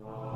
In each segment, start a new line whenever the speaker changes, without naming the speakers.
Amen.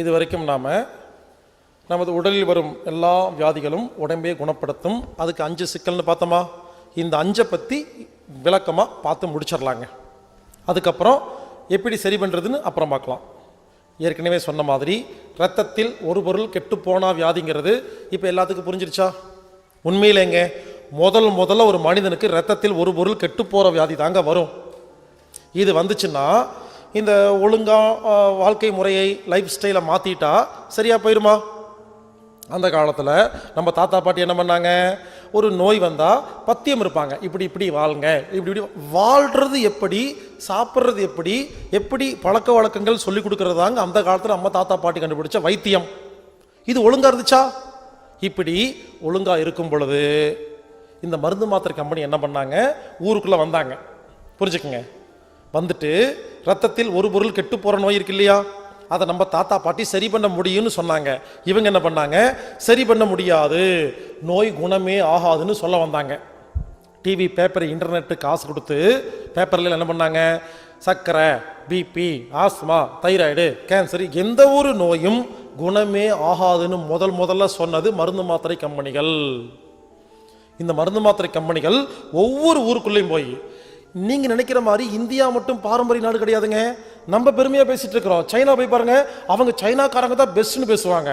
இது வரைக்கும் நாம் நமது உடலில் வரும் எல்லா வியாதிகளும் உடம்பே குணப்படுத்தும். அதுக்கு அஞ்சு சிக்கல்னு பார்த்தோமா? இந்த அஞ்சை பற்றி விளக்கமாக பார்த்து முடிச்சிடலாங்க. அதுக்கப்புறம் எப்படி சரி பண்ணுறதுன்னு அப்புறம் பார்க்கலாம். ஏற்கனவே சொன்ன மாதிரி ரத்தத்தில் ஒரு பொருள் கெட்டுப்போனா வியாதிங்கிறது இப்போ எல்லாத்துக்கும் புரிஞ்சிருச்சா? உண்மையிலேங்க முதல் முதல்ல ஒரு மனிதனுக்கு ரத்தத்தில் ஒரு பொருள் கெட்டு போகிற வியாதி தாங்க வரும். இது வந்துச்சுன்னா இந்த ஒழுங்காக வாழ்க்கை முறையை லைஃப் ஸ்டைலை மாற்றிட்டா சரியாக போயிடுமா அந்த காலத்தில் நம்ம தாத்தா பாட்டி என்ன பண்ணாங்க? ஒரு நோய் வந்தால் பத்தியம் இருப்பாங்க. இப்படி இப்படி வாழுங்க. இப்படி இப்படி வாழ்கிறது எப்படி? சாப்பிட்றது எப்படி? எப்படி பழக்க வழக்கங்கள் சொல்லி கொடுக்குறதாங்க அந்த காலத்தில் நம்ம தாத்தா பாட்டி கண்டுபிடிச்ச வைத்தியம். இது ஒழுங்காக இருந்துச்சா? இப்படி ஒழுங்காக இருக்கும் பொழுது இந்த மருந்து மாத்திரை கம்பெனி என்ன பண்ணாங்க? ஊருக்குள்ளே வந்தாங்க. புரிஞ்சுக்குங்க. வந்துட்டு ரத்தத்தில் ஒரு பொருள் கெட்டு போகிற நோய் இருக்கு இல்லையா அதை நம்ம தாத்தா பாட்டி சரி பண்ண முடியும்னு சொன்னாங்க. இவங்க என்ன பண்ணாங்க? சரி பண்ண முடியாது. நோய் குணமே ஆகாதுன்னு சொல்ல வந்தாங்க. டிவி பேப்பர் இன்டர்நெட்டு காசு கொடுத்து பேப்பரில் என்ன பண்ணாங்க? சர்க்கரை பிபி ஆஸ்மா தைராய்டு கேன்சர் எந்த ஒரு நோயும் குணமே ஆகாதுன்னு முதல் முதல்ல சொன்னது மருந்து மாத்திரை கம்பெனிகள். இந்த மருந்து மாத்திரை கம்பெனிகள் ஒவ்வொரு ஊருக்குள்ளேயும் போய் நீங்க நினைக்கிற மாதிரி இந்தியா மட்டும் பாரம்பரிய நாடு கிடையாதுங்க. நம்ம பெருமையா பேசிட்டு இருக்கிறோம். சைனா போய் பாருங்க அவங்க சைனாக்காரங்க தான் பெஸ்ட்னு பேசுவாங்க.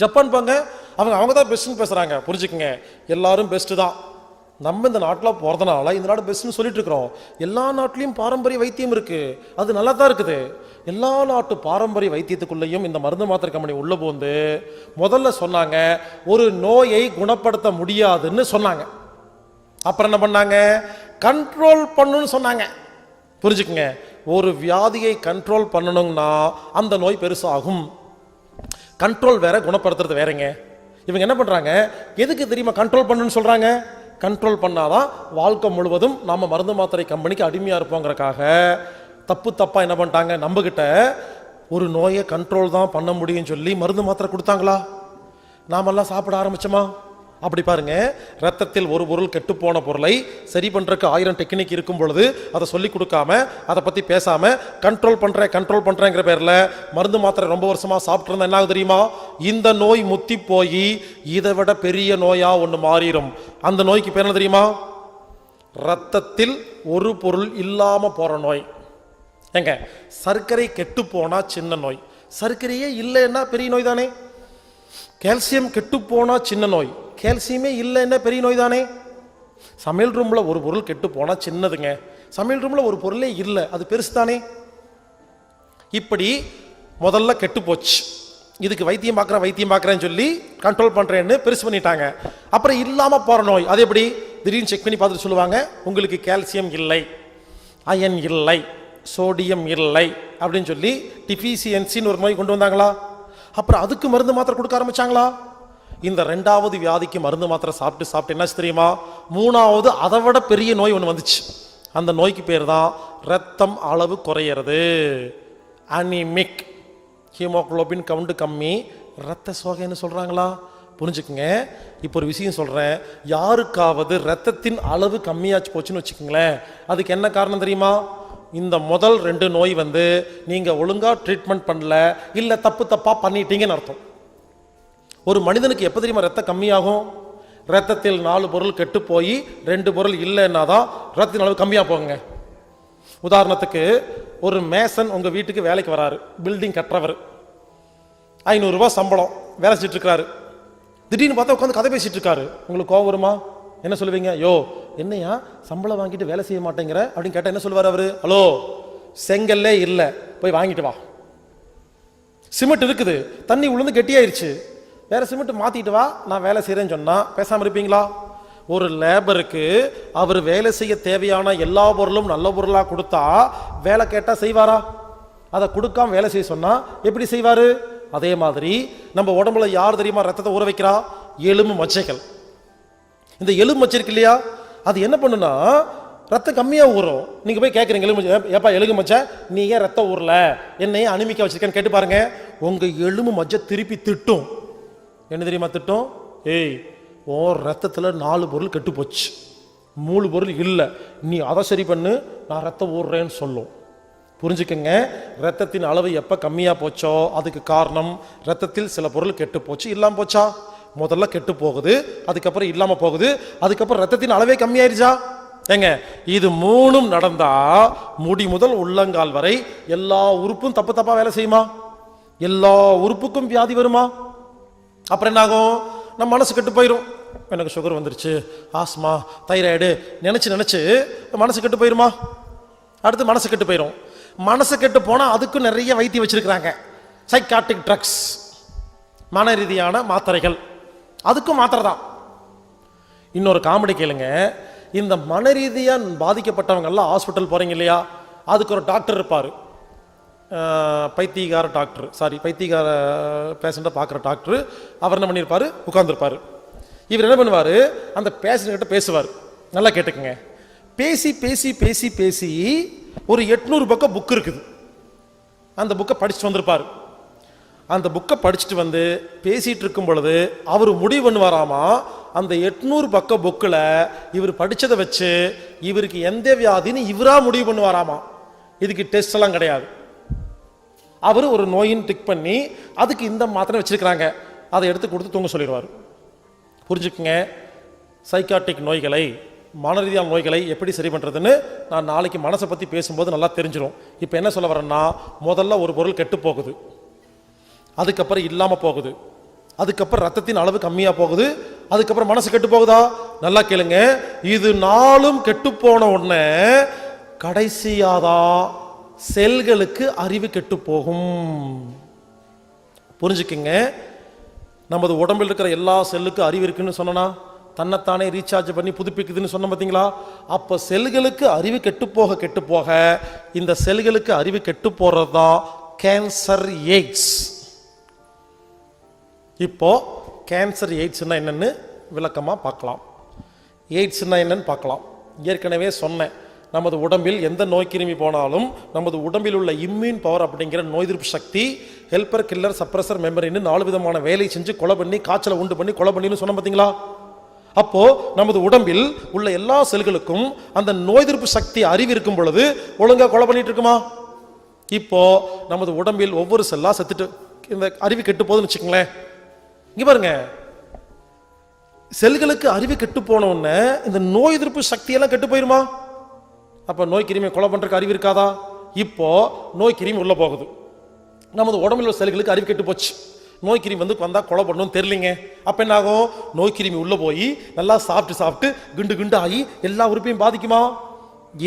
ஜப்பான் பாங்க அவங்க அவங்க தான் பெஸ்ட்னு பேசுறாங்க. புரிஞ்சுக்குங்க. எல்லாரும் பெஸ்ட் தான். நம்ம இந்த நாட்டில் போகிறதுனால இந்த நாடு பெஸ்ட்னு சொல்லிட்டு இருக்கிறோம். எல்லா நாட்டிலையும் பாரம்பரிய வைத்தியம் இருக்கு. அது நல்லா தான் இருக்குது. எல்லா நாட்டு பாரம்பரிய வைத்தியத்துக்குள்ளேயும் இந்த மருந்து மாத்திரை கம்பெனி உள்ள போந்து முதல்ல சொன்னாங்க ஒரு நோயை குணப்படுத்த முடியாதுன்னு சொன்னாங்க. அப்புறம் என்ன பண்ணாங்க? கண்ட்ரோல் பண்ணணும்னு சொன்னாங்க. புரிஞ்சுக்குங்க. ஒரு வியாதியை கண்ட்ரோல் பண்ணணும்னா அந்த நோய் பெருசாகும். கண்ட்ரோல் வேற குணப்படுத்துறது வேறங்க. இவங்க என்ன பண்ணுறாங்க எதுக்கு தெரியுமா கண்ட்ரோல் பண்ணுன்னு சொல்கிறாங்க கண்ட்ரோல் பண்ணாதான் வாழ்க்கை முழுவதும் நாம் மருந்து மாத்திரை கம்பெனிக்கு அடிமையாக இருப்போங்கிறக்காக தப்பு தப்பாக என்ன பண்ணிட்டாங்க? நம்மக்கிட்ட ஒரு நோயை கண்ட்ரோல் தான் பண்ண முடியும்னு சொல்லி மருந்து மாத்திரை கொடுத்தாங்களா? நாமெல்லாம் சாப்பிட ஆரம்பிச்சோமா? அப்படி பாருங்க. ரத்தத்தில் ஒரு பொருள் கெட்டுப்போன பொருளை சரி பண்ணுறக்கு ஆயிரம் டெக்னிக் இருக்கும் பொழுது அதை சொல்லி கொடுக்காம அதை பற்றி பேசாம கண்ட்ரோல் பண்ணுறேன் கண்ட்ரோல் பண்ணுறேங்கிற பேரில் மருந்து மாத்திரை ரொம்ப வருஷமாக சாப்பிட்ருந்தா என்ன தெரியுமா? இந்த நோய் முத்தி போய் இதை விட பெரிய நோயாக ஒன்று மாறிடும் அந்த நோய்க்கு பேர் என்ன தெரியுமா? ரத்தத்தில் ஒரு பொருள் இல்லாமல் போகிற நோய். ஏங்க சர்க்கரை கெட்டு போனால் சின்ன நோய். சர்க்கரையே இல்லைன்னா பெரிய நோய் தானே? கால்சியம் கெட்டு சின்ன நோய். கால்சியமே இல்லைன்னா பெரிய நோய் தானே? சமையல் ரூமில் ஒரு பொருள் கெட்டு போனால் சின்னதுங்க. சமையல் ரூமில் ஒரு பொருளே இல்லை அது பெருசு தானே? இப்படி முதல்ல கெட்டு போச்சு இதுக்கு வைத்தியம் பார்க்குறேன் வைத்தியம் பார்க்குறேன்னு சொல்லி கண்ட்ரோல் பண்ணுறேன்னு பெருசு பண்ணிட்டாங்க. அப்புறம் இல்லாமல் போகிற நோய் அது எப்படி? திடீர்னு செக் பண்ணி பார்த்துட்டு சொல்லுவாங்க உங்களுக்கு கால்சியம் இல்லை அயன் இல்லை சோடியம் இல்லை அப்படின்னு சொல்லி டிஃபிசியன்சின்னு ஒரு நோய் கொண்டு வந்தாங்களா? அப்புறம் அதுக்கு மருந்து மாத்திரை கொடுக்க ஆரம்பிச்சாங்களா? இந்த ரெண்டாவது வியாதிக்கு மருந்து மாத்திரை சாப்பிட்டு சாப்பிட்டு என்னாச்சு தெரியுமா? மூணாவது அதை விட பெரிய நோய் ஒன்று வந்துச்சு. அந்த நோய்க்கு பேர் தான் ரத்தம் அளவு குறையிறது. அனிமிக் ஹீமோகுளோபின் கவுண்டு கம்மி. ரத்த சோகைன்னு சொல்கிறாங்களா புரிஞ்சுக்குங்க. இப்போ ஒரு விஷயம் சொல்கிறேன் யாருக்காவது ரத்தத்தின் அளவு கம்மியாச்சு போச்சுன்னு வச்சுக்கோங்களேன். அதுக்கு என்ன காரணம் தெரியுமா? இந்த முதல் ரெண்டு நோய் வந்து நீங்கள் ஒழுங்காக ட்ரீட்மெண்ட் பண்ணல இல்லை தப்பு தப்பாக பண்ணிட்டீங்கன்னு அர்த்தம். ஒரு மனிதனுக்கு எப்போ தெரியுமா ரத்தம் கம்மியாகும்? ரத்தத்தில் நாலு பொருள் கெட்டு போய் ரெண்டு பொருள் இல்லைன்னா தான் ரத்தத்தின் அளவு கம்மியாக போகுங்க. உதாரணத்துக்கு ஒரு மேசன் உங்கள் வீட்டுக்கு வேலைக்கு வராரு. பில்டிங் கட்டுறவர். ஐநூறுரூவா சம்பளம் வேலை செஞ்சுட்டு திடீர்னு பார்த்தா உட்காந்து கதை பேசிகிட்டு இருக்காரு. உங்களுக்கு கோவம் வருமா? என்ன சொல்லுவீங்க? யோ என்னையா? சம்பளம் வாங்கிட்டு வேலை செய்ய மாட்டேங்கிற? அப்படின்னு கேட்டால் என்ன சொல்லுவார் அவர்? ஹலோ செங்கல்லே இல்லை. போய் வாங்கிட்டு வா. சிமெண்ட் இருக்குது. தண்ணி உளுந்து கெட்டியாயிருச்சு. வேற சிமெண்ட் மாத்திட்டு வா. நான் வேலை செய்கிறேன்னு சொன்னா பேசாமல் இருப்பீங்களா? ஒரு லேபருக்கு அவர் வேலை செய்ய தேவையான எல்லா பொருளும் நல்ல பொருளாக கொடுத்தா வேலை கேட்டால் செய்வாரா? அதை கொடுக்காம வேலை செய்ய சொன்னா எப்படி செய்வார்? அதே மாதிரி நம்ம உடம்புல யார் தெரியுமா ரத்தத்தை ஊற வைக்கிறா? எலும்பு மச்சைகள். இந்த எலும்பு மச்சை இருக்கு இல்லையா? அது என்ன பண்ணுன்னா ரத்தம் கம்மியாக ஊறும். நீங்கள் போய் கேட்குறீங்க எலும்பு ஏப்பா எலும்பு மச்சா நீ ஏன் ரத்தம் ஊறல? என்னையே அனுமிக்க வச்சிருக்கேன்னு கேட்டு பாருங்க. உங்கள் எலும்பு மச்சை திருப்பி திட்டும். என்ன தெரியுமா திட்டும்? ஏய் ஓ ரத்தத்தில் நாலு பொருள் கெட்டு போச்சு. மூணு பொருள் இல்லை. நீ அதை சரி பண்ணு நான் ரத்தம் ஊடுறேன்னு சொல்லும். புரிஞ்சுக்கங்க. ரத்தத்தின் அளவு எப்போ கம்மியாக போச்சோ அதுக்கு காரணம் ரத்தத்தில் சில பொருள் கெட்டு போச்சு இல்லாமல் போச்சா? முதல்ல கெட்டு போகுது அதுக்கப்புறம் இல்லாமல் போகுது அதுக்கப்புறம் ரத்தத்தின் அளவே கம்மியாயிருச்சா? ஏங்க இது மூணும் நடந்தா முடி முதல் உள்ளங்கால் வரை எல்லா உறுப்பும் தப்பு தப்பா வேலை செய்யுமா? எல்லா உறுப்புக்கும் வியாதி வருமா? அப்புறம் என்னாகும்? நம்ம மனசு கெட்டு போயிடும் எனக்கு சுகர் வந்துருச்சு ஆஸ்மா தைராய்டு நினச்சி நினச்சி மனசு கெட்டு போயிருமா? அடுத்து மனசு கெட்டு போயிடும் மனசு கெட்டு போனால் அதுக்கும் நிறைய வைத்தியம் வச்சிருக்கிறாங்க. சைக்காட்டிக் ட்ரக்ஸ் மன ரீதியான மாத்திரைகள். அதுக்கும் மாத்திரை தான் இன்னொரு காமெடி கேளுங்க. இந்த மன ரீதியாக பாதிக்கப்பட்டவங்கெல்லாம் ஹாஸ்பிட்டல் போகிறீங்க இல்லையா? அதுக்கு ஒரு டாக்டர் இருப்பார். பைத்தியகார டாக்டர் சாரி பைத்தியகார பேஷண்ட்டை பார்க்குற டாக்டர் அவர் என்ன பண்ணியிருப்பார் உட்காந்துருப்பார் இவர் என்ன பண்ணுவார்? அந்த பேஷண்ட் பேசுவார். நல்லா கேட்டுக்குங்க. பேசி பேசி பேசி பேசி ஒரு எட்நூறு பக்கம் புக் இருக்குது. அந்த புக்கை படிச்சுட்டு வந்திருப்பார். அந்த புக்கை படிச்சுட்டு வந்து பேசிகிட்டு இருக்கும் பொழுது அவர் முடிவு பண்ணுவாராமா? அந்த எட்நூறு பக்க புக்கில் இவர் படித்ததை வச்சு இவருக்கு எந்த வியாதின்னு இவராக முடிவு பண்ணுவாராமா? இதுக்கு டெஸ்ட் எல்லாம் கிடையாது. அவர் ஒரு நோயின்னு டிக் பண்ணி அதுக்கு இந்த மாத்திரை வச்சுருக்கிறாங்க. அதை எடுத்து கொடுத்து தூங்க சொல்லிடுவார். புரிஞ்சுக்குங்க? சைக்காட்டிக் நோய்களை மனரீதியான நோய்களை எப்படி சரி பண்ணுறதுன்னு நான் நாளைக்கு மனசை பற்றி பேசும்போது நல்லா தெரிஞ்சிடும் இப்போ என்ன சொல்ல வரேன்னா முதல்ல ஒரு பொருள் கெட்டு போகுது. அதுக்கப்புறம் இல்லாமல் போகுது. அதுக்கப்புறம் ரத்தத்தின் அளவு கம்மியாக போகுது. அதுக்கப்புறம் மனசு கெட்டு போகுதா? நல்லா கேளுங்க. இது நாளும் கெட்டு போன உடனே கடைசியாதான் செல்களுக்கு அறிவு கெட்டு போகும். புரிஞ்சுக்குங்க. நமது உடம்பில் இருக்கிற எல்லா செல்லுக்கும் அறிவு இருக்குன்னு சொன்னனா? தன்னைத்தானே ரீசார்ஜ் பண்ணி புதுப்பிக்குதுன்னு சொன்ன பார்த்தீங்களா அப்போ செல்களுக்கு அறிவு கெட்டு போக கெட்டு போக இந்த செல்களுக்கு அறிவு கெட்டு போகிறது தான் கேன்சர் எய்ட்ஸ் இப்போது கேன்சர் எய்ட்ஸ்னால் என்னென்னு விளக்கமாக பார்க்கலாம். எய்ட்ஸ்னால் என்னன்னு பார்க்கலாம். ஏற்கனவே சொன்னேன் நமது உடம்பில் எந்த நோய் கிருமி போனாலும் நமது உடம்பில் உள்ள இம்யூன் பவர் அப்படிங்கிற நோய் எதிர்ப்பு சக்தி ஹெல்பர் கில்லர் சப்ரஸர் மெமரின்னு நாலு விதமான வேலை செஞ்சு கொலை பண்ணி காய்ச்சலை உண்டு பண்ணி கொலை பண்ணின்னு சொன்ன பார்த்தீங்களா? அப்போ நமது உடம்பில் உள்ள எல்லா செல்களுக்கும் அந்த நோய் எதிர்ப்பு சக்தி அறிவு இருக்கும் பொழுது ஒழுங்காக கொலை பண்ணிட்டு இருக்குமா? இப்போ நமது உடம்பில் ஒவ்வொரு செல்லா செத்துட்டு இந்த அறிவு கெட்டு போகுதுன்னு வச்சுக்கோங்களேன். இங்கே பாருங்க. செல்களுக்கு அறிவு கெட்டு போன உடனே இந்த நோய் எதிர்ப்பு சக்தியெல்லாம் கெட்டு போயிருமா? அப்போ நோய் கிருமியை கொலை பண்றதுக்கு அறிவு இருக்காதா? இப்போ நோய் கிருமி உள்ளே போகுது. நமது உடம்புல உள்ள செல்களுக்கு அறிவு கெட்டு போச்சு. நோய் கிருமி வந்து வந்தால் கொலை பண்ணணும்னு தெரிலிங்க அப்போ என்ன ஆகும்? நோய் கிருமி உள்ளே போய் நல்லா சாப்பிட்டு சாப்பிட்டு குண்டு குண்டு ஆகி எல்லா உறுப்பையும் பாதிக்குமா?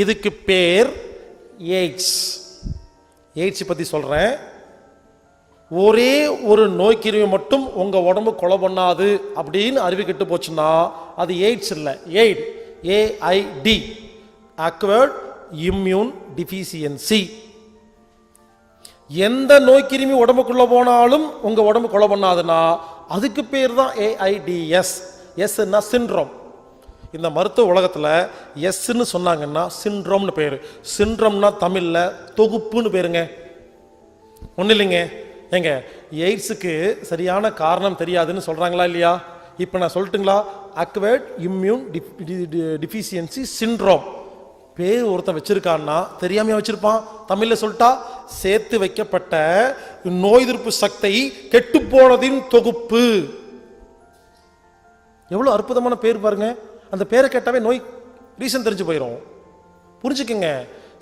இதுக்கு பேர் எய்ட்ஸ். எய்ட்ஸ் பற்றி சொல்கிறேன் ஒரே ஒரு நோய்க்கிருமி மட்டும் உங்கள் உடம்பு கொலை பண்ணாது அப்படின்னு அறிவிக்கிட்டு கெட்டு போச்சுன்னா அது எய்ட்ஸ் இல்லை. Aid AID acquired immune deficiency எந்த நோய்க்கிருமி உடம்புக்குள்ளே போனாலும் உங்கள் உடம்பு கொலை பண்ணாதுன்னா அதுக்கு பேர் தான் ஏஐடிஎஸ் எஸ்ன்னா சின்ட்ரோம் இந்த மருத்துவ உலகத்தில் எஸ்ன்னு சொன்னாங்கன்னா சின்ட்ரோம்னு பேர். சின்ட்ரோம்னா தமிழில் தொகுப்புன்னு பேருங்க. ஒன்றும் இல்லைங்க. ஏங்க எய்ட்ஸுக்கு சரியான காரணம் தெரியாதுன்னு சொல்கிறாங்களா இல்லையா? இப்போ நான் சொல்லட்டுங்களா? அக்வேர்ட் இம்யூன் டிஃபிஷியன்சி சின்ட்ரோம் பேர் ஒருத்தன் வச்சிருக்கான்னா தெரியாமையா வச்சிருப்பான். தமிழில் சொல்லிட்டா சேர்த்து வைக்கப்பட்ட நோய் எதிர்ப்பு சக்தி கெட்டுப்போனதின் தொகுப்பு. எவ்வளோ அற்புதமான பேர் பாருங்க. அந்த பேரை கேட்டாவே நோய் ரீசன் தெரிஞ்சு போயிடும் புரிஞ்சுக்கங்க.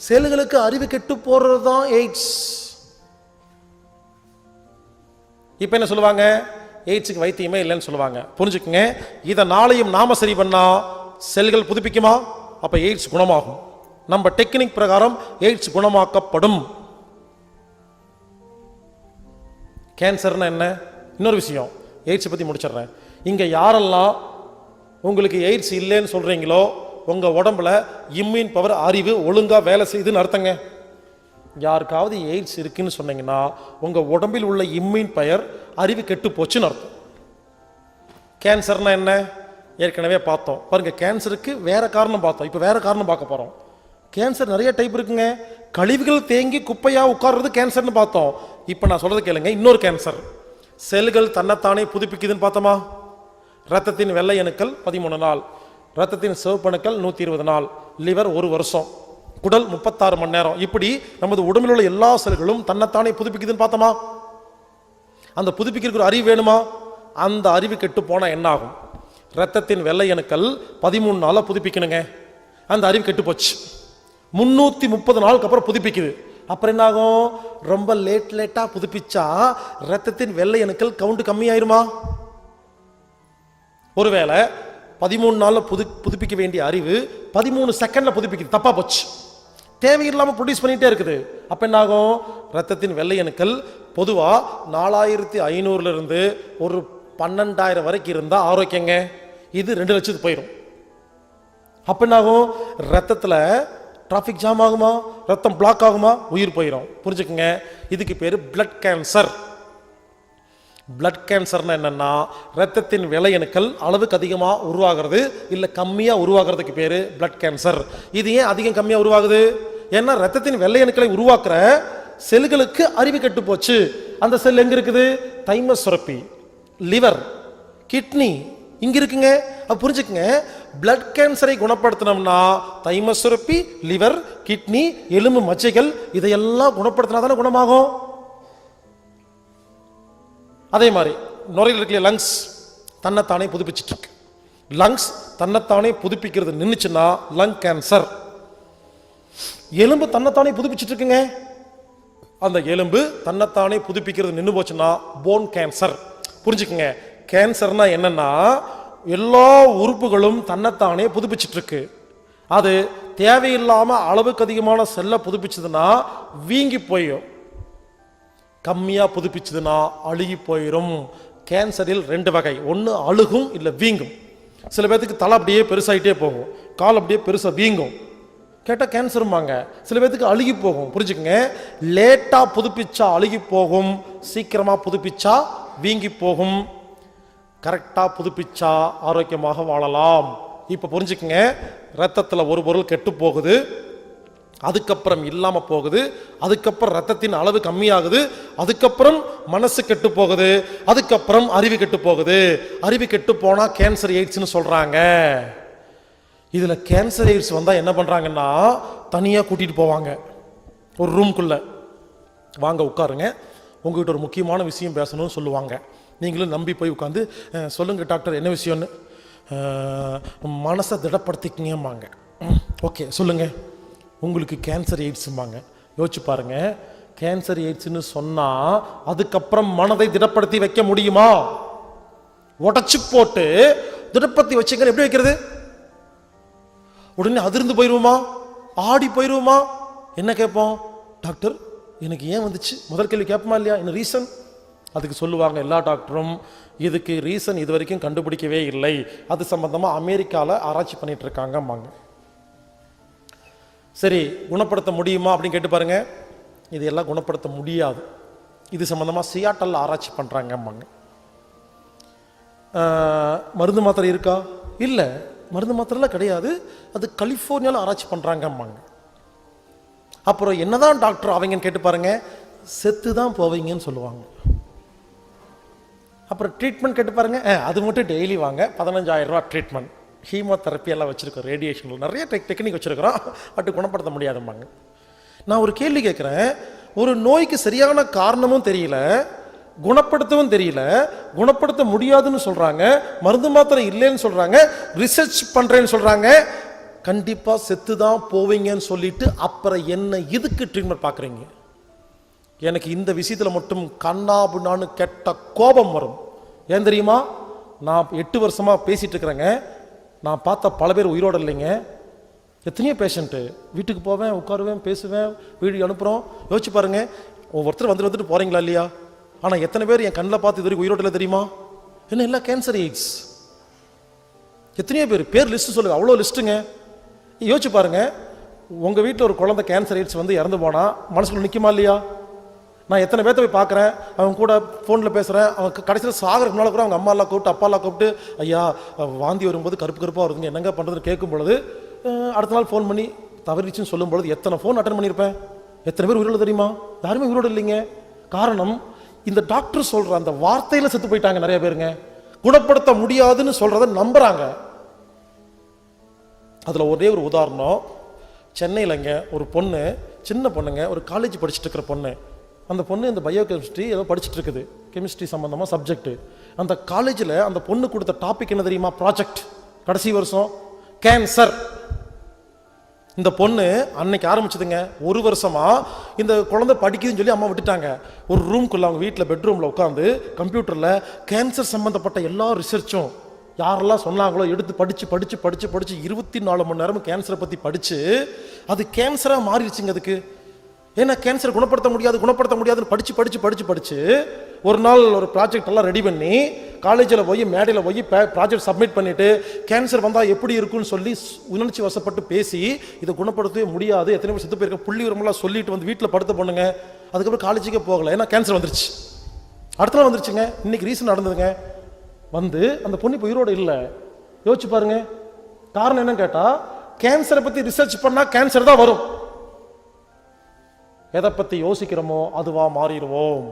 செல்களுக்கு அறிவு கெட்டு போடுறது தான் எய்ட்ஸ். இப்போ என்ன சொல்லுவாங்க? எய்ட்ஸுக்கு வைத்தியமே இல்லைன்னு சொல்லுவாங்க. புரிஞ்சுக்குங்க? இதை நாளையும் நாம சரி பண்ணால் செல்கள் புதுப்பிக்குமா? அப்போ எய்ட்ஸ் குணமாகும். நம்ம டெக்னிக் பிரகாரம் எய்ட்ஸ் குணமாக்கப்படும். கேன்சர்னா என்ன? இன்னொரு விஷயம். எய்ட்ஸை பற்றி முடிச்சிடுறேன். இங்கே யாரெல்லாம் உங்களுக்கு எய்ட்ஸ் இல்லைன்னு சொல்கிறீங்களோ உங்கள் உடம்புல இம்யூன் பவர் அறிவு ஒழுங்காக வேலை செய்யுதுன்னு அர்த்தங்க. யாருக்காவது எய்ட்ஸ் இருக்குன்னு சொன்னீங்கன்னா உங்கள் உடம்பில் உள்ள இம்மின் பயர் அறிவு கெட்டு போச்சுன்னு அர்த்தம். கேன்சர்னா என்ன? ஏற்கனவே பார்த்தோம். பாருங்கள் கேன்சருக்கு வேறு காரணம் பார்த்தோம். இப்போ வேறு காரணம் பார்க்க போகிறோம் கேன்சர் நிறைய டைப் இருக்குங்க. கழிவுகள் தேங்கி குப்பையாக உட்கார்றது கேன்சர்னு பார்த்தோம். இப்போ நான் சொல்கிறது கேளுங்க. இன்னொரு கேன்சர். செல்கள் தன்னைத்தானே புதுப்பிக்குதுன்னு பார்த்தோமா? ரத்தத்தின் வெள்ளை அணுக்கள் பதிமூணு நாள். ரத்தத்தின் சிவப்பணுக்கள் நூற்றி இருபது நாள். லிவர் ஒரு வருஷம். குடல் முப்பத்தாறு மணி நேரம். இப்படி நமது உடம்பில் உள்ள எல்லா செல்களும் தன்னைத்தானே புதுப்பிக்குதுன்னு பார்த்தோமா? அந்த புதுப்பிக்கிற ஒரு அறிவு வேணுமா? அந்த அறிவு கெட்டு போனால் என்ன ஆகும் ரத்தத்தின் வெள்ளை அணுக்கள் பதிமூணு நாளாக புதுப்பிக்கணுங்க. அந்த அறிவு கெட்டு போச்சு. முந்நூற்றி முப்பது நாளுக்கு அப்புறம் புதுப்பிக்குது. அப்புறம் என்ன ஆகும் ரொம்ப லேட் லேட்டாக புதுப்பிச்சா ரத்தத்தின் வெள்ளை அணுக்கள் கவுண்ட் கம்மியாயிருமா? ஒருவேளை பதிமூணு நாளில் புது புதுப்பிக்க வேண்டிய அறிவு பதிமூணு செகண்டில் புதுப்பிக்குது. தப்பாக போச்சு. தேவையில்லாமல் ப்ரொடியூஸ் பண்ணிகிட்டே இருக்குது. அப்போ என்ன ஆகும் ரத்தத்தின் வெள்ளை அணுக்கள் பொதுவாக நாலாயிரத்தி ஐநூறுலேருந்து ஒரு பன்னெண்டாயிரம் வரைக்கும் இருந்தால் ஆரோக்கியங்க இது ரெண்டு லட்சத்துக்கு போயிடும் அப்போ என்ன ஆகும் ரத்தத்தில் டிராஃபிக் ஜாம் ஆகுமா? ரத்தம் பிளாக் ஆகுமா? உயிர் போயிடும் புரிஞ்சுக்கோங்க. இதுக்கு பேர் பிளட் கேன்சர் பிளட் கேன்சர்னா என்னென்னா ரத்தத்தின் விளையணுக்கள் அளவுக்கு அதிகமாக உருவாகிறது இல்லை கம்மியாக உருவாகிறதுக்கு பேர் பிளட் கேன்சர் இது ஏன் அதிகம் கம்மியாக உருவாகுது? ஏன்னா ரத்தத்தின் வெள்ளையணுக்களை உருவாக்குற செல்களுக்கு அறிவு கெட்டு போச்சு. அந்த செல் எங்கே இருக்குது? தைமஸ் சுரப்பி லிவர் கிட்னி இங்கே இருக்குங்க. அப்போ புரிஞ்சுக்குங்க பிளட் கேன்சரை குணப்படுத்தினோம்னா தைமஸ் சுரப்பி லிவர் கிட்னி எலும்பு மச்சைகள் இதையெல்லாம் குணப்படுத்தினா தானே குணமாகும்? அதே மாதிரி நுரையில் இருக்கிற லங்ஸ் தன்னைத்தானே புதுப்பிச்சிட்ருக்கு. லங்ஸ் தன்னைத்தானே புதுப்பிக்கிறது நின்றுச்சுன்னா லங் கேன்சர் எலும்பு தன்னைத்தானே புதுப்பிச்சிட்டு இருக்குங்க அந்த எலும்பு தன்னைத்தானே புதுப்பிக்கிறது நின்று போச்சுன்னா போன் கேன்சர் புரிஞ்சுக்குங்க. கேன்சர்னா என்னன்னா எல்லா உறுப்புகளும் தன்னைத்தானே புதுப்பிச்சிட்டு இருக்கு அது தேவையில்லாமல் அளவுக்கு அதிகமான செல்லை புதுப்பிச்சதுன்னா வீங்கி போயும் கம்மியாக புதுப்பிச்சதுன்னா அழுகி போயிடும் கேன்சரில் ரெண்டு வகை. ஒன்று அழுகும் இல்லை வீங்கும். சில பேர்த்துக்கு தலை அப்படியே பெருசாயிட்டே போகும். கால் அப்படியே பெருசாக வீங்கும். கேட்டால் கேன்சரும்பாங்க சில பேர்த்துக்கு அழுகி போகும். புரிஞ்சுக்கங்க? லேட்டாக புதுப்பிச்சா அழுகி போகும். சீக்கிரமாக புதுப்பிச்சா வீங்கி போகும். கரெக்டாக புதுப்பிச்சா ஆரோக்கியமாக வாழலாம். இப்போ புரிஞ்சுக்கங்க? ரத்தத்தில் ஒரு பொருள் கெட்டு போகுது. அதுக்கப்புறம் இல்லாமல் போகுது. அதுக்கப்புறம் ரத்தத்தின் அளவு கம்மியாகுது. அதுக்கப்புறம் மனசு கெட்டு போகுது. அதுக்கப்புறம் அறிவு கெட்டு போகுது. அறிவு கெட்டு போனால் கேன்சர் எய்ட்ஸ்னு சொல்கிறாங்க இதில் கேன்சர் எய்ட்ஸ் வந்தால் என்ன பண்ணுறாங்கன்னா தனியாக கூட்டிகிட்டு போவாங்க. ஒரு ரூம்குள்ளே வாங்க உட்காருங்க. உங்ககிட்ட ஒரு முக்கியமான விஷயம் பேசணும்னு சொல்லுவாங்க. நீங்களும் நம்பி போய் உட்காந்து சொல்லுங்கள் டாக்டர் என்ன விஷயம்னு? மனசை திடப்படுத்திக்கிங்கம்பாங்க. ஓகே சொல்லுங்கள் உங்களுக்கு கேன்சர் எய்ட்ஸும்பாங்க யோசிச்சு பாருங்க. கேன்சர் எய்ட்ஸ்னு சொன்னா அதுக்கப்புறம் மனதை திடப்படுத்தி வைக்க முடியுமா? உடச்சி போட்டு திடப்படுத்தி வச்சுங்க எப்படி வைக்கிறது? உடனே அதிர்ந்து போயிடுவோமா ஆடி போயிடுவோமா என்ன கேட்போம்? டாக்டர் எனக்கு ஏன் வந்துச்சு? முதல் கேள்வி கேட்போமா இல்லையா? என்ன ரீசன்? அதுக்கு சொல்லுவாங்க எல்லா டாக்டரும் இதுக்கு ரீசன் இது வரைக்கும் கண்டுபிடிக்கவே இல்லை. அது சம்பந்தமா அமெரிக்காவில் ஆராய்ச்சி பண்ணிட்டு இருக்காங்கம்பாங்க. சரி குணப்படுத்த முடியுமா அப்படின்னு கேட்டு பாருங்கள் இது எல்லாம் குணப்படுத்த முடியாது. இது சம்மந்தமாக சியாட்டல் ஆராய்ச்சி பண்ணுறாங்க அம்மாங்க மருந்து மாத்திரை இருக்கா? இல்லை மருந்து மாத்திரைலாம் கிடையாது. அது கலிஃபோர்னியாவில் ஆராய்ச்சி பண்ணுறாங்கம்பாங்க அப்புறம் என்னதான் டாக்டர் அவங்கன்னு கேட்டு பாருங்க. செத்து தான் போவீங்கன்னு சொல்லுவாங்க. அப்புறம் ட்ரீட்மெண்ட் கேட்டு பாருங்க. அது மட்டும் டெய்லி வாங்க. பதினஞ்சாயிரம் ரூபா ட்ரீட்மெண்ட் ஹீமோதெரப்பியெல்லாம் வச்சுருக்கோம் ரேடியேஷனில் நிறைய டெக் டெக்னிக் வச்சுருக்கிறோம். பட் குணப்படுத்த முடியாதும்பாங்க. நான் ஒரு கேள்வி கேட்குறேன். ஒரு நோய்க்கு சரியான காரணமும் தெரியல குணப்படுத்தவும் தெரியல குணப்படுத்த முடியாதுன்னு சொல்கிறாங்க மருந்து மாத்திரை இல்லைன்னு சொல்கிறாங்க ரிசர்ச் பண்ணுறேன்னு சொல்கிறாங்க கண்டிப்பாக செத்து தான் போவீங்கன்னு சொல்லிட்டு அப்புறம் என்ன இதுக்கு ட்ரீட்மெண்ட் பார்க்குறீங்க? எனக்கு இந்த விஷயத்தில் மட்டும் கண்ணாபுண்ணான்னு கெட்ட கோபம் வரும். ஏன் தெரியுமா? நான் எட்டு வருஷமாக பேசிகிட்டு இருக்கிறேங்க. நான் பார்த்த பல பேர் உயிரோட இல்லைங்க. எத்தனையோ பேஷண்ட்டு வீட்டுக்கு போவேன் உட்காருவேன் பேசுவேன் வீடு அனுப்புகிறோம் யோசிச்சு பாருங்கள் ஒவ்வொருத்தர் வந்துட்டு வந்துட்டு போகிறீங்களா இல்லையா? ஆனால் எத்தனை பேர் என் கண்ணில் பார்த்து இது வரைக்கும் உயிரோட தெரியுமா? என்ன எல்லாம் கேன்சர் எய்ட்ஸ் எத்தனையோ பேர். பேர் லிஸ்ட்டு சொல்லுங்கள் அவ்வளோ லிஸ்ட்டுங்க யோசிச்சு பாருங்கள் உங்கள் வீட்டில் ஒரு குழந்தை கேன்சர் எய்ட்ஸ் வந்து இறந்து போனால் மனசுக்குள்ள நிற்குமா இல்லையா? நான் எத்தனை பேர்த்த போய் பார்க்குறேன் அவங்க கூட ஃபோனில் பேசுகிறேன் அவங்க கடைசியில் சாகருக்கு முன்னால் கூட அவங்க அம்மாலாம் கூப்பிட்டு அப்பாலாம் கூப்பிட்டு ஐயா வாந்தி வரும்போது கருப்பு கருப்பாக வருதுங்க என்னங்க பண்ணுறதுன்னு கேட்கும் பொழுது அடுத்த நாள் ஃபோன் பண்ணி தவறிச்சுன்னு சொல்லும் பொழுது எத்தனை ஃபோன் அட்டன் பண்ணியிருப்பேன்? எத்தனை பேர் உயிரோடு தெரியுமா? யாருமே உயிரோடு இல்லைங்க. காரணம் இந்த டாக்டர் சொல்கிற அந்த வார்த்தையில் செத்து போயிட்டாங்க நிறைய பேருங்க. குணப்படுத்த முடியாதுன்னு சொல்கிறத நம்புகிறாங்க அதில் ஒரே ஒரு உதாரணம் சென்னையிலங்க ஒரு பொண்ணு சின்ன பொண்ணுங்க ஒரு காலேஜ் படிச்சுட்டு இருக்கிற பொண்ணு. அந்த பொண்ணு இந்த பயோ கெமிஸ்ட்ரி ஏதோ படிச்சுட்டு இருக்குது கெமிஸ்ட்ரி சம்மந்தமாக சப்ஜெக்ட் அந்த காலேஜில் அந்த பொண்ணு கொடுத்த டாபிக் என்ன தெரியுமா? ப்ராஜெக்ட் கடைசி வருஷம். கேன்சர் இந்த பொண்ணு அன்னைக்கு ஆரம்பிச்சதுங்க. ஒரு வருஷமா இந்த குழந்தை படிக்குதுன்னு சொல்லி அம்மா விட்டுட்டாங்க. ஒரு ரூம்குள்ள அவங்க வீட்டில் பெட்ரூமில் உட்காந்து கம்ப்யூட்டரில் கேன்சர் சம்மந்தப்பட்ட எல்லா ரிசர்ச்சும் யாரெல்லாம் சொன்னாங்களோ எடுத்து படித்து படித்து படித்து படித்து இருபத்தி நாலு மணி நேரமும் கேன்சரை பற்றி படித்து அது கேன்சராக மாறிடுச்சுங்க அதுக்கு. ஏன்னா கேன்சர் குணப்படுத்த முடியாது குணப்படுத்த முடியாதுன்னு படித்து படித்து படித்து படித்து ஒரு நாள் ஒரு ப்ராஜெக்ட் எல்லாம் ரெடி பண்ணி காலேஜில் போய் மேடையில் போய் ப்ராஜெக்ட் சப்மிட் பண்ணிவிட்டு கேன்சர் வந்தால் எப்படி இருக்கும்னு சொல்லி உணர்ச்சி வசப்பட்டு பேசி இதை குணப்படுத்தவே முடியாது. எத்தனை பேர் செத்து போயிருக்க புள்ளி உரமெல்லாம் சொல்லிட்டு வந்து வீட்டில் படுத்த பண்ணுங்க. அதுக்கப்புறம் காலேஜுக்கே போகலை. ஏன்னா கேன்சர் வந்துருச்சு. அடுத்த நாள் வந்துருச்சுங்க. இன்னைக்கு ரீசன் நடந்ததுங்க. வந்து அந்த பொண்ணு இப்போ உயிரோடு இல்லை. யோசிச்சு பாருங்க. காரணம் என்னன்னு கேட்டால் கேன்சரை பற்றி ரிசர்ச் பண்ணால் கேன்சர் தான் வரும். எதை பற்றி யோசிக்கிறோமோ அதுவாக மாறிடுவோம்.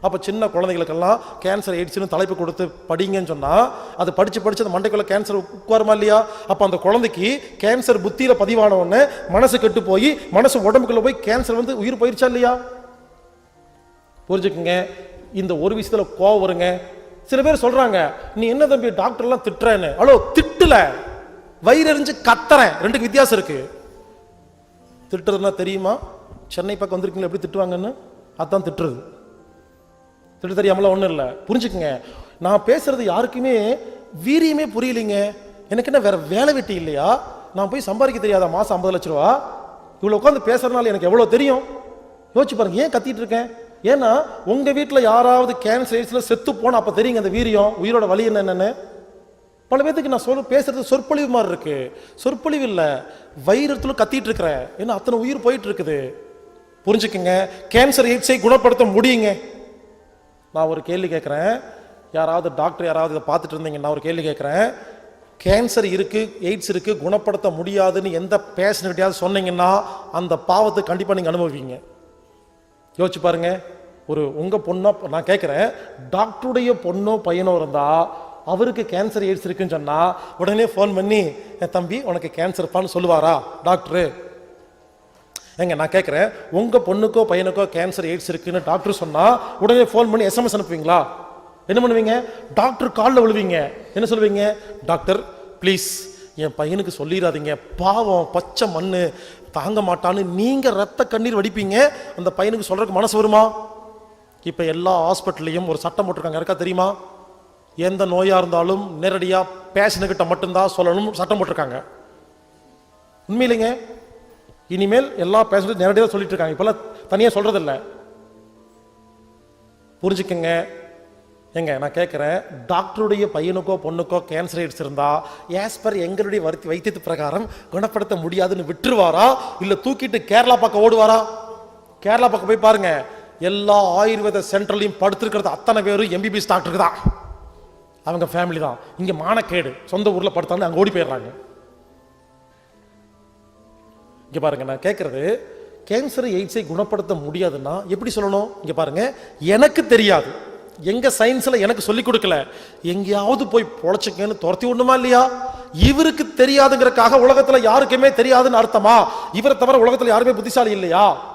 அப்போ சின்ன குழந்தைகளுக்கெல்லாம் கேன்சர் எயிட்ஸ்னு தலைப்பு கொடுத்து படிங்கன்னு சொன்னால் அது படித்து படித்து அந்த மண்டைக்குள்ள கேன்சர் உட்காருமா இல்லையா? அப்போ அந்த குழந்தைக்கு கேன்சர் புத்தியில் பதிவான உடனே மனசு கெட்டு போய் மனசு உடம்புக்குள்ளே போய் கேன்சர் வந்து உயிர் போயிருச்சா இல்லையா? புரிஞ்சுக்குங்க? இந்த ஒரு விஷயத்தில் கோவம் வருங்க. சில பேர் சொல்கிறாங்க நீ என்ன தம்பி டாக்டர்லாம் திட்டுறேன்னு? ஹலோ திட்டல. வயிறறிஞ்சு கத்துறேன். ரெண்டுக்கு வித்தியாசம் இருக்கு. திட்டுறதுனா தெரியுமா? சென்னை பக்கம் வந்திருக்கீங்களா? எப்படி திட்டுவாங்கன்னு? அதான் திட்டுறது. திட்டு தெரியாமலாம் ஒன்றும் இல்லை. புரிஞ்சுக்குங்க. நான் பேசுறது யாருக்குமே வீரியமே புரியலைங்க. எனக்கு என்ன வேற வேலை வெட்டி இல்லையா? நான் போய் சம்பாதிக்க தெரியாதா? மாதம் ஐம்பது லட்ச ரூபா? இவ்வளோ உட்காந்து பேசுறதுனால எனக்கு எவ்வளோ தெரியும்? யோசிச்சு பாருங்க. ஏன் கத்திட்டு இருக்கேன்? ஏன்னா உங்க வீட்டில் யாராவது கேன்சர் எய்ட்ஸில் செத்து போனால் அப்போ தெரியுங்க அந்த வீரியம். உயிரோட வலி என்னன்னு. பல பேத்துக்கு நான் சொல்ல பேசுறது சொற்பொழிவு மாதிரி இருக்கு. சொற்பொழிவு இல்லை. வைரத்தில் கத்திட்டு இருக்கிறேன். ஏன்னா அத்தனை உயிர் போயிட்டு இருக்குது. புரிஞ்சுக்குங்க. கேன்சர் எய்ட்ஸை குணப்படுத்த முடியுங்க. நான் ஒரு கேள்வி கேட்குறேன். யாராவது டாக்டர் யாராவது இதை பார்த்துட்டு இருந்தீங்க நான் ஒரு கேள்வி கேட்குறேன். கேன்சர் இருக்குது எய்ட்ஸ் இருக்குது குணப்படுத்த முடியாதுன்னு எந்த பேஷண்ட்கிட்டயாவது சொன்னீங்கன்னா அந்த பாவத்தை கண்டிப்பாக நீங்கள் அனுபவிங்க யோசிச்சு பாருங்க. ஒரு உங்கள் பொண்ணோ நான் கேட்குறேன். டாக்டருடைய பொண்ணோ பையனோ இருந்தால் அவருக்கு கேன்சர் எய்ட்ஸ் இருக்குன்னு சொன்னால் உடனே ஃபோன் பண்ணி "என் தம்பி உனக்கு கேன்சர் இருப்பான்னு சொல்லுவாரா டாக்டரு ஏங்க நான் கேட்குறேன் உங்கள் பொண்ணுக்கோ பையனுக்கோ கேன்சர் எய்ட்ஸ் இருக்குன்னு டாக்டர் சொன்னால் உடனே ஃபோன் பண்ணி எஸ்எம்எஸ் அனுப்புவீங்களா? என்ன பண்ணுவீங்க? டாக்டர் காலில் விழுவீங்க. என்ன சொல்லுவீங்க? டாக்டர் ப்ளீஸ் என் பையனுக்கு சொல்லிடாதீங்க. பாவம் பச்சை மண் தாங்க மாட்டான்னு நீங்கள் ரத்த கண்ணீர் வடிப்பீங்க. அந்த பையனுக்கு சொல்கிறதுக்கு மனசு வருமா? இப்போ எல்லா ஹாஸ்பிட்டல்லையும் ஒரு சட்டம் போட்டிருக்காங்க. இருக்கா தெரியுமா? எந்த நோயாக இருந்தாலும் நேரடியாக பேஷனுக்கிட்ட மட்டும்தான் சொல்லணும் சட்டம் போட்டிருக்காங்க. உண்மையிலேங்க? இனிமேல் எல்லா பேஷண்ட்டும் நேரடியாக சொல்லிட்டு இருக்காங்க இப்போல்லாம் தனியாக சொல்றதில்ல. புரிஞ்சுக்கங்க. ஏங்க நான் கேட்குறேன் டாக்டருடைய பையனுக்கோ பொண்ணுக்கோ கேன்சர் எய்ட்ஸ் இருந்தா ஆஸ் பர் எங்களுடைய வருத்தி வைத்தியத்து பிரகாரம் குணப்படுத்த முடியாதுன்னு விட்டுருவாரா? இல்லை தூக்கிட்டு கேரளா பக்கம் ஓடுவாரா? கேரளா பக்கம் போய் பாருங்க. எல்லா ஆயுர்வேத சென்டர்லையும் படுத்திருக்கிறது அத்தனை பேரும் எம்பிபிஎஸ் டாக்டருக்கு தான். அவங்க ஃபேமிலி தான். இங்கே மானக்கேடு. சொந்த ஊரில் படுத்தாங்க அங்கே ஓடி போயிடுறாங்க. இங்கே பாருங்க நான் கேட்குறது கேன்சர் எய்ட்ஸை குணப்படுத்த முடியாதுன்னா எப்படி சொல்லணும்? இங்கே பாருங்க எனக்கு தெரியாது. எங்கள் சயின்ஸில் எனக்கு சொல்லி கொடுக்கல. எங்கேயாவது போய் பொழைச்சுக்கன்னு துரத்தி விடணுமா இல்லையா? இவருக்கு தெரியாதுங்கிறக்காக உலகத்தில் யாருக்குமே தெரியாதுன்னு அர்த்தமா? இவரை தவிர உலகத்தில் யாருமே புத்திசாலி இல்லையா?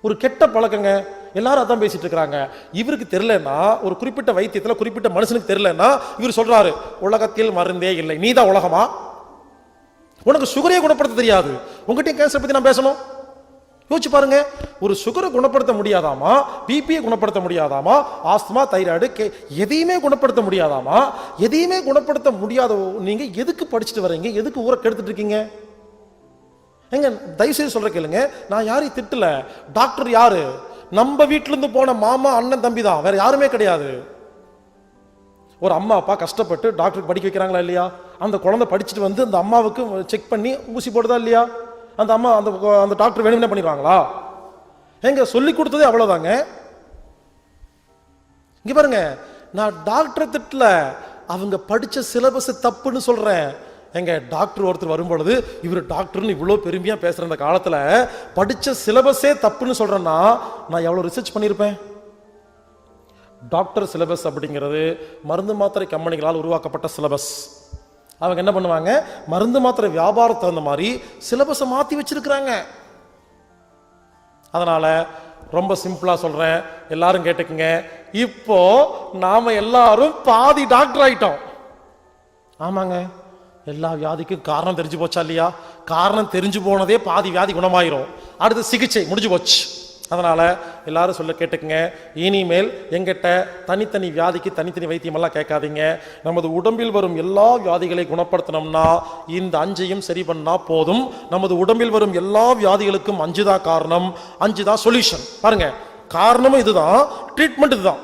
ஒரு கெட்ட பழக்கங்க. எல்லாரும் அதான் பேசிட்டு இருக்கிறாங்க. இவருக்கு தெரியலன்னா ஒரு குறிப்பிட்ட வைத்தியத்தில் குறிப்பிட்ட மனுஷனுக்கு தெரியலன்னா இவர் சொல்றாரு உலகத்தில் மருந்தே இல்லை. நீதான் உலகமா? உனக்கு சுகரையே குணப்படுத்த தெரியாது. உங்ககிட்ட கேன்சர் பத்தி நான் பேசணும். யோசிச்சு பாருங்க. ஒரு சுகரை குணப்படுத்த முடியாதாமா? பிபியை குணப்படுத்த முடியாதாமா? ஆஸ்துமா தைராய்டு கே எதையுமே குணப்படுத்த முடியாதாமா? எதையுமே குணப்படுத்த முடியாத நீங்க எதுக்கு படிச்சுட்டு வரீங்க எதுக்கு ஊரை கெடுத்துட்டு இருக்கீங்க? எங்க தயவுசெய்து சொல்ற கேளுங்க. நான் யாரையும் திட்டல. டாக்டர் யாரு? நம்ம வீட்டிலேருந்து போன மாமா அண்ணன் தம்பி தான் வேற யாருமே கிடையாது. ஒரு அம்மா அப்பா கஷ்டப்பட்டு டாக்டருக்கு படிக்க வைக்கிறாங்களா இல்லையா? அந்த குழந்தை படிச்சுட்டு வந்து அந்த அம்மாவுக்கு செக் பண்ணி ஊசி போடுதா இல்லையா? அந்த அம்மா அந்த அந்த டாக்டர் வேணும்னே பண்ணிடுவாங்களா? எங்க சொல்லி கொடுத்ததே அவ்வளோதாங்க இங்க பாருங்க நான் டாக்டரை திட்டல அவங்க படித்த சிலபஸ் தப்புன்னு சொல்கிறேன் எங்கள் டாக்டர் ஒருத்தர் வரும்பொழுது இவர் டாக்டர்னு இவ்வளோ பெருமையாக பேசுகிற அந்த காலத்தில் படித்த சிலபஸே தப்புன்னு சொல்கிறேன்னா நான் எவ்வளோ ரிசர்ச் பண்ணியிருப்பேன்? டாக்டர் சிலபஸ் அப்படிங்கிறது மருந்து மாத்திரை கம்பெனிகளால் உருவாக்கப்பட்ட சிலபஸ். அவங்க என்ன பண்ணுவாங்க? மருந்து மாத்திரை வியாபாரம் தகுந்த மாதிரி சிலபஸை மாற்றி வச்சிருக்கிறாங்க. அதனால் ரொம்ப சிம்பிளாக சொல்கிறேன் எல்லாரும் கேட்டுக்குங்க. இப்போ நாம் எல்லாரும் பாதி டாக்டர் ஆகிட்டோம் ஆமாங்க. எல்லா வியாதிக்கும் காரணம் தெரிஞ்சு போச்சா இல்லையா? காரணம் தெரிஞ்சு போனதே பாதி வியாதி குணமாயிரும். அடுத்து சிகிச்சை முடிஞ்சு போச்சு. அதனால் எல்லாரும் சொல்ல கேட்டுக்குங்க. இனிமேல் எங்கிட்ட தனித்தனி வியாதிக்கு தனித்தனி வைத்தியமெல்லாம் கேட்காதீங்க. நமது உடம்பில் வரும் எல்லா வியாதிகளை குணப்படுத்தணும்னா இந்த அஞ்சையும் சரி பண்ணால் போதும். நமது உடம்பில் வரும் எல்லா வியாதிகளுக்கும் அஞ்சுதான் காரணம். அஞ்சு தான் சொல்யூஷன் பாருங்க. காரணமும் இதுதான் ட்ரீட்மெண்ட் இதுதான்.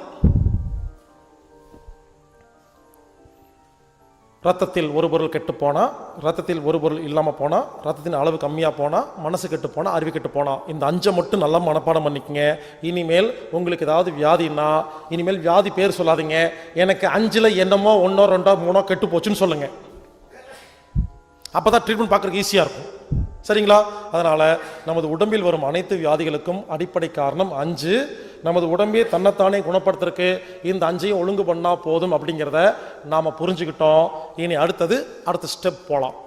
ரத்தத்தில் ஒரு பொருள் கெட்டு போனால் ரத்தத்தில் ஒரு பொருள் இல்லாமல் போனால் ரத்தத்தின் அளவு கம்மியாக போனால் மனசு கெட்டு போனால் அறிவு கெட்டு போனால் இந்த அஞ்சை மட்டும் நல்லா மனப்பாடம் பண்ணிக்கங்க. இனிமேல் உங்களுக்கு ஏதாவது வியாதின்னா இனிமேல் வியாதி பேர் சொல்லாதீங்க. எனக்கு அஞ்சில் என்னமோ ஒன்றோ ரெண்டோ மூணோ கெட்டு போச்சுன்னு சொல்லுங்கள் அப்போ தான் ட்ரீட்மெண்ட் பார்க்குறதுக்கு ஈஸியாக இருக்கும். சரிங்களா? அதனால் நமது உடம்பில் வரும் அனைத்து வியாதிகளுக்கும் அடிப்படை காரணம் அஞ்சு. நமது உடம்பே தன்னைத்தானே குணப்படுத்துறதுக்கு இந்த அஞ்சையும் ஒழுங்கு பண்ணால் போதும் அப்படிங்கிறத நாம் புரிஞ்சுக்கிட்டோம். இனி அடுத்தது அடுத்த ஸ்டெப் போகலாம்